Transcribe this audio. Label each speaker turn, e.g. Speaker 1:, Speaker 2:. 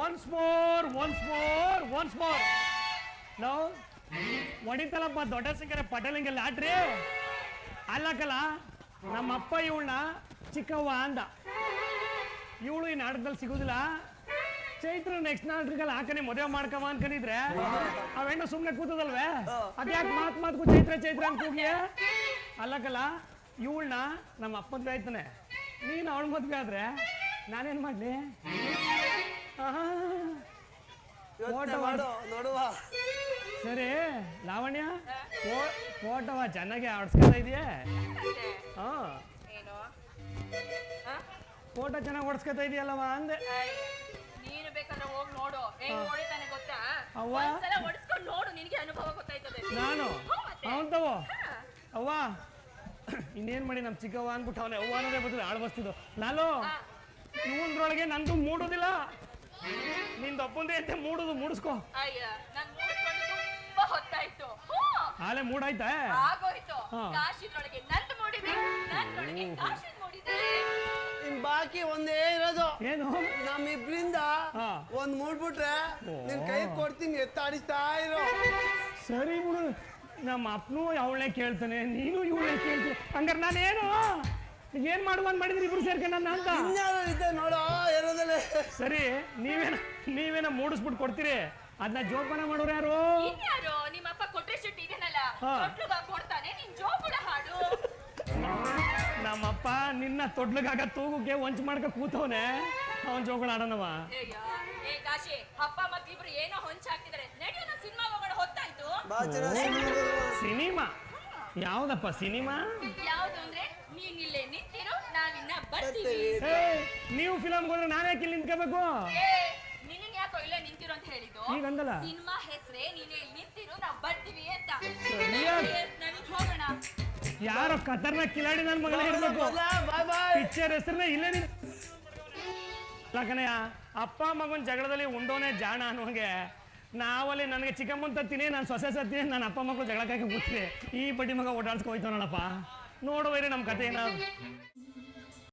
Speaker 1: Once more once more once more ನಾವು ಹೊಡಿತಲಪ್ಪ ದೊಡ್ಡ ಸಿಂಗರ ಪಟೇಲಿಂಗಲ್ಲ ಆಟ್ರಿ ನಮ್ಮ ಅಪ್ಪ ಇವಳನ್ನ ಚಿಕ್ಕವ್ವ ಅಂದ ಇವಳು ಈ ನಾಟಕದಲ್ಲಿ ಸಿಗುದಿಲ್ಲ ಚೈತ್ರ ನೆಕ್ಸ್ಟ್ ನಾಟಕದಲ್ಲಿ ಹಾಕನೆ ಮದುವೆ ಮಾಡ್ಕವ ಅನ್ಕೊಂಡಿದ್ರೆ ಅವೆಣ್ಣ ಸುಮ್ಮನೆ ಕೂತದಲ್ವೇ? ಅದ್ಯಾಕೆ ಮಾತ್ ಮಾತು ಚೈತ್ರ ಚೈತ್ರ ಅಂತ ಕೂಗಿ ಅಲ್ಲಕ್ಕಲ್ಲ ಇವಳನ್ನ ನಮ್ಮ ಅಪ್ಪನ ಆಯ್ತಾನೆ ನೀನು ಅವಳ ಮದ್ವೆ ಆದ್ರೆ ನಾನೇನ್ ಮಾಡ್ಲಿ.
Speaker 2: ಯೋಚ್ನೆ
Speaker 1: ಫೋಟೋ.
Speaker 2: ಮಾಡು ನೋಡುವ.
Speaker 1: ಸರಿ ಲಾವಣ್ಯ ಫೋ- ಫೋಟೋವ ಚೆನ್ನಾಗಿ ಆಡ್ಸ್ಕೊತಾ ಇದೆಯಾ? ಹಾ.
Speaker 3: ಏನು?
Speaker 1: ಫೋಟೋ ಚೆನ್ನಾಗಿ ಓಡಿಸ್ಕೊತಾ ಇದೆಯಲ್ಲವ ಅಂದೆ.
Speaker 3: ನೀನು ಬೇಕಾದ್ರೆ ಹೋಗಿ ನೋಡು. ಹೆಂಗ್ ಹೊಡಿತಾನೆ ಗೊತ್ತಾ?
Speaker 1: ಅವ್ವ.
Speaker 3: ಒಂದ್ಸಲ ಹೊಡಿಸ್ಕೊಂಡು ನೋಡು ನಿನಗೆ ಅನುಭವ ಗೊತ್ತಾಯ್ತದೆ.
Speaker 1: ನಾನು?
Speaker 3: ಹ್ಞೂ ಮತ್ತೆ.
Speaker 1: ಅವಂತವೋ ಅವ್ವ? ಇನ್ನೇನ್ ಮಾಡಿ ನಮ್ಮ ಚಿಕ್ಕವ್ವ ಅನ್ಬಿಟ್ಟು ಅವನೇ ಅವ್ವ ಅನ್ನೋದೇ ಬದಲು ಆಳ್ ಬಸ್ತಿದ್ದು ನಾನು
Speaker 3: ಇವನ್ರೊಳಗೆ
Speaker 1: ಇವಂದ್ರೊಳಗೆ ನಂದು ಮೂಡುದಿಲ್ಲ. ನಿಂದು ಅಪ್ಪಂದೇ ಅಂತ ಮೂಡುದು ಮೂಡಿಸ್ಕೋ.
Speaker 3: ಅಯ್ಯ ನನ್ ಮೂಡ್ಕೊಂಡು ತುಂಬಾ ಹೊತ್ತಾಯ್ತು.
Speaker 1: ಆಲೆ ಮೂಡಾಯ್ತಾ?
Speaker 3: ಆಗೋಯ್ತು.
Speaker 1: ಹಾ.
Speaker 3: ಕಾಶಿದ್ರೊಳಗೆ ನಂದು ಮೂಡಿದೆ ನನ್ನೊಳಗೆ ಕಾಶಿದ್ ಮೂಡಿದೆ.
Speaker 2: ಇನ್ ಬಾಕಿ ಒಂದೇ ಇರೋದು.
Speaker 1: ಏನು?
Speaker 2: ನಮ್ಮಿಬ್ರಿಂದ
Speaker 1: ಹಾ.
Speaker 2: ಒಂದ್ ಮೂಡ್ಬಿಟ್ರೆ ನಿನ್ ಕೈ ಕೊಡ್ತೀನಿ ಎತ್ತಾಡಿಸ್ತಾ ಇರೋ.
Speaker 1: ಸರಿ ಬಿಡು. ನಮ್ಮ ಅಪ್ಪನೂ ಅವಳೇ ಕೇಳ್ತಾನೆ ನೀನು ಇವಳೇ ಕೇಳ್ತೀನಿ ಹಂಗಾರೆ ನಾನೇನು? ಏನ್ ಮಾಡುವಂತ ಮಾಡಿದ್ರಿ ಇಬ್ರು ಸೇರ್ಕೊಂಡು ನನ್ನ ಅಂತ?
Speaker 2: ಇನ್ಯಾರು ಇದ್ದೆ ನೋಡೋ ಇರೋದಲ್ಲೇ
Speaker 1: ಸರಿ ನೀವೇನ ನೀವೇನ ಮೂಡಿಸ್ಬಿಟ್ಟು ಕೊಡ್ತೀರಿ? ಅದನ್ನ ಜೋಪಾನ ಮಾಡೋರು ಯಾರು?
Speaker 3: ಇನ್ಯಾರು? ನಿಮ್ಮಪ್ಪ ಕೊಟ್ರೆ ಶೆಟ್ಟಿ ಇದನ್ನಲ್ಲ
Speaker 1: ಹಾ.
Speaker 3: ತೊಟ್ಲುಗ ಕೊಡ್ತಾನೆ ನೀನ್ ಜೋಗುಳ ಹಾಡು
Speaker 1: ನಮ್ಮಪ್ಪ ನಿನ್ನ ತೊಡ್ಲಗಾಗ ತೂಗುಕ್ಕೆ ಒಂಚ್ ಮಾಡ್ಕ ಕೂತವನೆ. ಅವನ್ ಜೋಗಳ ಆಡೋಣವ.
Speaker 3: ಅಯ್ಯ, ಏ ಕಾಶಿ ಅಪ್ಪ ಮತ್ತಿಬ್ರು ಏನೋ ನಡೆಯೋಣ ಸಿನಿಮಾ ಹೋಗೋಣ ಹೊತ್ತಾಯ್ತು
Speaker 2: ಬಾ ಚೆನ್ನಾಗಿ
Speaker 1: ಸಿನಿಮಾ? ಯಾವ್ದಪ್ಪ ಸಿನಿಮಾ?
Speaker 3: ಯಾವ್ದು ಅಂದ್ರೆ ನೀನ್ ಇಲ್ಲೇ ನಿಂತಿರು ನಾವಿನ್ನ ಬರ್ತೀವಿ
Speaker 1: ಏ ನೀವು ಫಿಲಮ್ ಹೋದ್ರೆ ನಾನು ಯಾಕೆ ಇಲ್ಲಿ ನಿಂತ್ಕೋಬೇಕು?
Speaker 3: ಏ ನಿನಗ್ ಯಾಕೋ ಇಲ್ಲೇ ನಿಂತಿರು ಅಂತ ಹೇಳಿದ್ದು?
Speaker 1: ಈಗ ಅಂದಲ್ಲ
Speaker 3: ಸಿನಿಮಾ ಹೆಸರೇ ನೀನೇ ಇಲ್ಲಿ ನಿಂತಿರು ನಾವ್ ಬರ್ತೀವಿ ಅಂತ.
Speaker 1: ಸರಿಯಾಗಿ.
Speaker 3: ನಾವೀಗ ಹೋಗೋಣ.
Speaker 1: ಯಾರೋ ಕತರ್ನ ಕಿಲಾಡಿ ನನ್ನ ಮಗನ ಇರ್ಬೇಕು.
Speaker 2: ಬಾಯ್ ಬಾಯ್
Speaker 1: ಪಿಕ್ಚರ್ ಹೆಸರನ್ನ ಇಲ್ಲೇ ನಿಂತ ಕಣಯ್ಯ ಅಪ್ಪ ಮಗನ ಜಗಳದಲ್ಲಿ ಉಂಡೋನೆ ಜಾಣ ಅನ್ನೋಂಗೆ. ನಾವಲ್ಲಿ ನನಗೆ ಚಿಕ್ಕಮ್ಮನ್ ತತ್ತೀನಿ ನಾನು ಸೊಸೆ ಸತ್ತೀನಿ ನನ್ನ ಅಪ್ಪ ಮಕ್ಕಳು ಜಗಳಕ್ಕಾಗಿ ಕೂತೀನಿ ಈ ಬಡ್ಡಿ ಮಗ ಓಡಾಡ್ಸ್ಕೊ ನೋಡಪ್ಪ ನೋಡುವರಿ ನಮ್ಮ ಕತೆ ಏನಾದ್ರು